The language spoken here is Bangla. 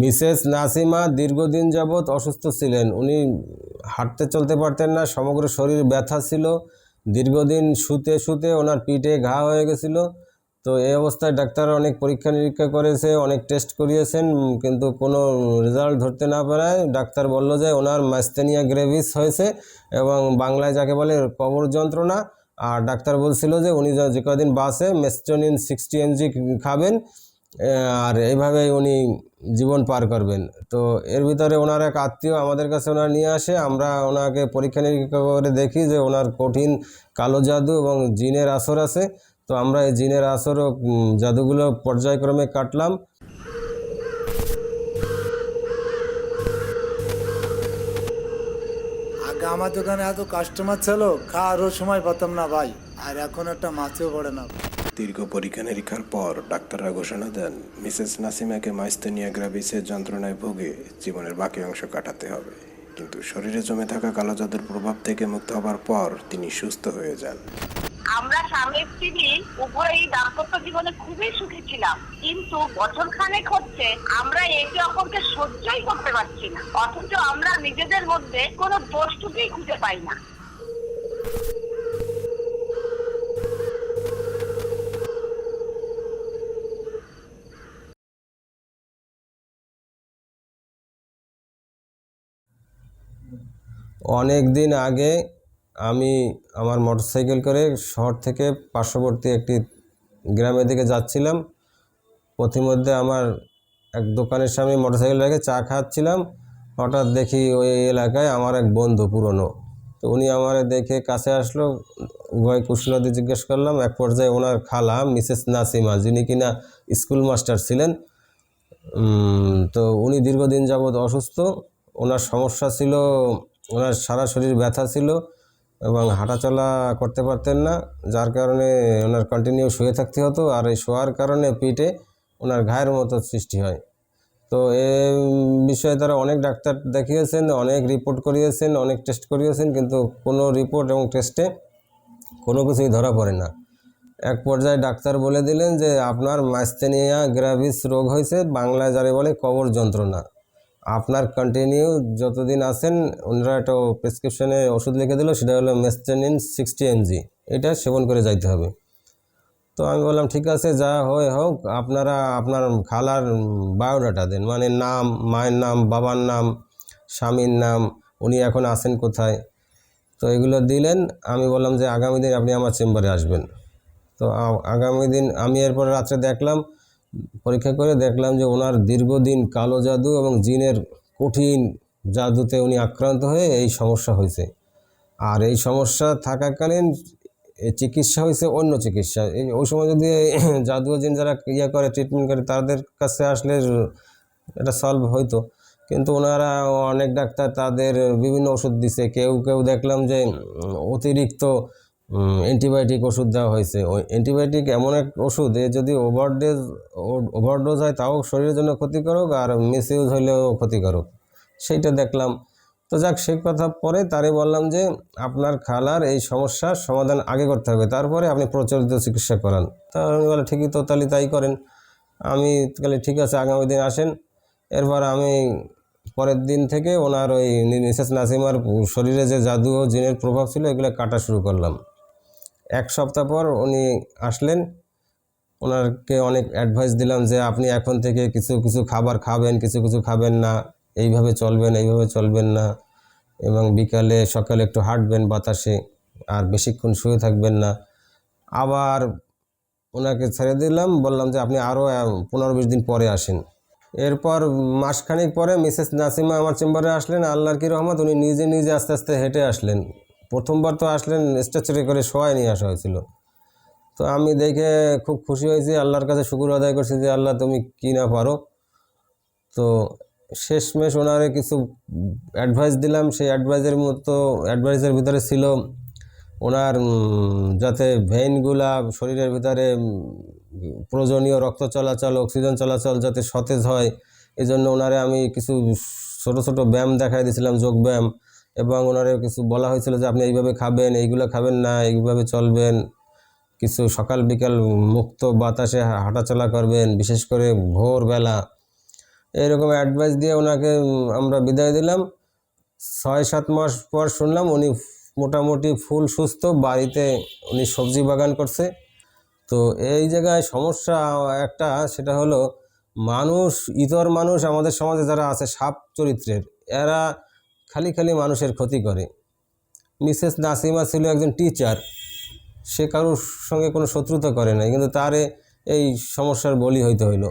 মিসেস নাসিমা দীর্ঘদিন যাবৎ অসুস্থ ছিলেন। উনি হাঁটতে চলতে পারতেন না, সমগ্র শরীর ব্যথা ছিল। দীর্ঘদিন শুতে শুতে ওনার পিঠে ঘা হয়ে গেছিল। তো এই অবস্থায় ডাক্তার অনেক পরীক্ষা নিরীক্ষা করেছে, অনেক টেস্ট করিয়েছেন, কিন্তু কোনো রেজাল্ট ধরতে না পারায় ডাক্তার বলল যে ওনার ম্যাস্তেনিয়া গ্রেভিস হয়েছে এবং বাংলায় যাকে বলে কবর যন্ত্রণা। আর ডাক্তার বলছিল যে উনি যে কদিন বাসে মেস্টোনিন সিক্সটি এমজি খাবেন আর এইভাবেই উনি জীবন পার করবেন। তো এর ভিতরে ওনার এক আত্মীয় আমাদের কাছে ওনার নিয়ে আসে। আমরা ওনাকে পরীক্ষা নিরীক্ষা করে দেখি যে ওনার কঠিন কালো জাদু এবং জিনের আসর আছে। তো আমরা এই জিনের আসর ও জাদুগুলো পর্যায়ক্রমে কাটলাম। আগে আমার দোকানে এত কাস্টমার ছিল, খাওয়ারও সময় পেতাম না ভাই। আর এখন একটা মাছেও পড়ে না। দীর্ঘ পরীক্ষা নিরীক্ষার পর ডাক্তাররা ঘোষণা দেন, মিসেস নাসিমাকে মাইস্তেনিয়া গ্রাভিসের যন্ত্রণায় ভোগে জীবনের বাকি অংশ কাটাতে হবে। কিন্তু শরীরে জমে থাকা কালো জাদুর প্রভাব থেকে মুক্ত হবার পর তিনি সুস্থ হয়ে যান। আমরা স্বামী স্ত্রী, উভয়ই দাম্পত্য জীবনে খুবই সুখী ছিলাম। কিন্তু বছর খানেক হচ্ছে আমরা একে অপরকে সহ্যই করতে পারছি না। অথচ আমরা নিজেদের মধ্যে কোনো দোষটুকুই খুঁজে পাই না। অনেক দিন আগে আমি আমার মোটরসাইকেল করে শহর থেকে পার্শ্ববর্তী একটি গ্রামের দিকে যাচ্ছিলাম। পথিমধ্যে আমার এক দোকানের সামনে মোটরসাইকেল রেখে চা খাচ্ছিলাম। হঠাৎ দেখি ওই এলাকায় আমার এক বন্ধু পুরনো। তো উনি আমার দেখে কাছে আসলো, উভয় কুশলাদি জিজ্ঞেস করলাম, এক পর্যায়ে ওনার খালা মিসেস নাসিমা, যিনি কিনা স্কুল মাস্টার ছিলেন তো উনি দীর্ঘদিন যাবৎ অসুস্থ, ওনার সমস্যা ছিল ওনার সারা শরীর ব্যথা ছিল এবং হাঁটাচলা করতে পারতেন না, যার কারণে ওনার কন্টিনিউ শুয়ে থাকতে হতো আর এই শোয়ার কারণে পিঠে ওনার ঘায়ের মতো সৃষ্টি হয়। তো এ বিষয়ে তারা অনেক ডাক্তার দেখিয়েছেন, অনেক রিপোর্ট করিয়েছেন, অনেক টেস্ট করিয়েছেন, কিন্তু কোনো রিপোর্ট এবং টেস্টে কোনো কিছুই ধরা পড়ে না। এক পর্যায়ে ডাক্তার বলে দিলেন যে, আপনার মাস্তেনিয়া গ্রাভিস রোগ হয়েছে, বাংলায় যারে বলে কবর যন্ত্রণা। আপনার কন্টিনিউ যতদিন আছেন, ওনারা একটা প্রেসক্রিপশনে ওষুধ লিখে দিল, সেটা হলো মেস্টেনিন সিক্সটি এমজি এটা সেবন করে যাইতে হবে। তো আমি বললাম, ঠিক আছে, যা হয় হোক, আপনারা আপনার খালার বায়োডাটা দেন। মানে নাম, মায়ের নাম, বাবার নাম, স্বামীর নাম, উনি এখন আছেন কোথায়? তো এগুলো দিলেন। আমি বললাম যে, আগামী দিন আপনি আমার চেম্বারে আসবেন। তো আগামী দিন আমি এরপর রাত্রে দেখলাম পরীক্ষা করে দেখলাম যে ওনার দীর্ঘদিন কালো জাদু এবং জিনের কঠিন জাদুতে উনি আক্রান্ত হয়ে এই সমস্যা হয়েছে। আর এই সমস্যা থাকাকালীন চিকিৎসা হয়েছে অন্য চিকিৎসা। এই, ওই সময় যদি জাদু জিন যারা ইয়ে করে ট্রিটমেন্ট করে, তাদের কাছে আসলে এটা সলভ হইতো কিন্তু ওনারা অনেক ডাক্তার তাদের বিভিন্ন ওষুধ দিছে। কেউ কেউ দেখলাম যে অতিরিক্ত অ্যান্টিবায়োটিক ওষুধ দেওয়া হয়েছে। ওই অ্যান্টিবায়োটিক এমন এক ওষুধ, এ যদি ওভারডোজ ওভারডোজ হয় তাও শরীরের জন্য ক্ষতিকারক আর মিসইউজ হইলেও ক্ষতিকারক। সেইটা দেখলাম। তো যাক, সেই কথা পরে তারে বললাম যে, আপনার খালার এই সমস্যার সমাধান আগে করতে হবে, তারপরে আপনি প্রচলিত চিকিৎসা করান। তা উনি বলে ঠিকই তো, তাহলে তাই করেন। আমি তাহলে ঠিক আছে, আগামী দিন আসেন। এরপর আমি পরের দিন থেকে ওনার ওই মিসেস নাসিমার শরীরে যে জাদু ও জিনের প্রভাব ছিল, এগুলো কাটা শুরু করলাম। এক সপ্তাহ পর উনি আসলেন। ওনারকে অনেক অ্যাডভাইস দিলাম যে, আপনি এখন থেকে কিছু কিছু খাবার খাবেন, কিছু কিছু খাবেন না। এইভাবে চলবেন এইভাবে চলবেন না। এবং বিকালে, সকালে একটু হাঁটবেন বাতাসে। আর বেশিক্ষণ শুয়ে থাকবেন না। আবার ওনাকে ছেড়ে দিলাম, বললাম যে, আপনি আরও পনেরো বিশ দিন পরে আসেন। এরপর মাসখানেক পরে মিসেস নাসিমা আমার চেম্বারে আসলেন। আল্লাহর কি রহমত, উনি নিজে নিজে আস্তে আস্তে হেঁটে আসলেন। প্রথমবার তো আসলেন স্ট্রেচারে করে শোয়াই নিয়ে আসা হয়েছিল। তো আমি দেখে খুব খুশি হয়েছি, আল্লাহর কাছে শুকুর আদায় করছি যে, আল্লাহ, তুমি কি না পারো? তো শেষমেশ ওনারে কিছু অ্যাডভাইস দিলাম। সেই অ্যাডভাইসের মতো অ্যাডভাইসের ভিতরে ছিল ওনার যাতে ভেইনগুলা শরীরের ভিতরে প্রয়োজনীয় রক্ত চলাচল অক্সিজেন চলাচল যাতে সতেজ হয়। এই জন্য ওনারে আমি কিছু ছোট ছোট ব্যায়াম দেখাই দিয়েছিলাম, যোগ ব্যায়াম। এবং ওনারে কিছু বলা হয়েছিল যে আপনি এইভাবে খাবেন, এইগুলো খাবেন না, এইভাবে চলবেন। কিছু সকাল বিকাল মুক্ত বাতাসে হাঁটাচলা করবেন, বিশেষ করে ভোরবেলা। এরকম অ্যাডভাইস দিয়ে ওনাকে আমরা বিদায় দিলাম। ছয় সাত মাস পর শুনলাম উনি মোটামুটি ফুল সুস্থ, বাড়িতে উনি সবজি বাগান করছে। তো এই জায়গায় সমস্যা একটা, সেটা হলো মানুষ, ইতর মানুষ আমাদের সমাজে যারা আছে, সাপ চরিত্রের, এরা খালি খালি মানুষের ক্ষতি করে। মিসেস নাসিমা ছিল একজন টিচার সে কারোর সঙ্গে কোনো শত্রুতা করে নাই, কিন্তু তারে এই সমস্যার বলি হইতে হইল।